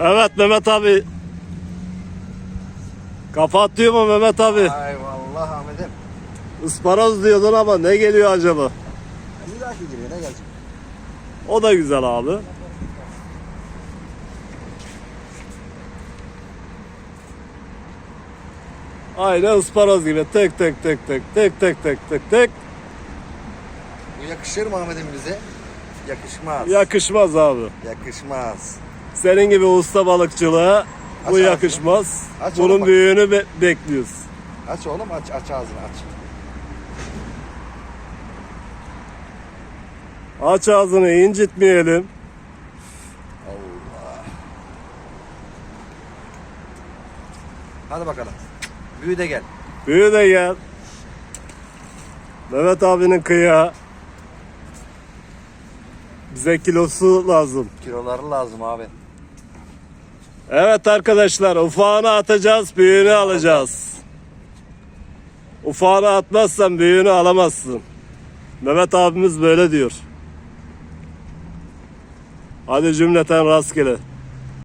Evet Mehmet abi. Kafa atıyor mu Mehmet abi? Ay vallahi Ahmet'im. Isparoz diyordun ama ne geliyor acaba? Bir dahaki geliyor ne gelecek? O da güzel abi. Aynen ısparoz gibi tek tek tek tek tek tek tek tek tek Bu yakışır mı Ahmet'im bize? Yakışmaz. yakışmaz abi. Yakışmaz. Senin gibi usta balıkçılığa bu Aç ağzını. yakışmaz. Aç oğlum Bunun bak. büyüğünü be- bekliyoruz. Aç oğlum aç aç ağzını aç. Aç ağzını incitmeyelim. Allah. Hadi bakalım. Büyü de gel. Büyü de gel. Mehmet abinin kıya. Bize kilosu lazım. Kiloları lazım abi. Evet arkadaşlar ufağını atacağız, büyüğünü alacağız. Ufağını atmazsan büyüğünü alamazsın. Mehmet abimiz böyle diyor. Hadi cümleten rastgele.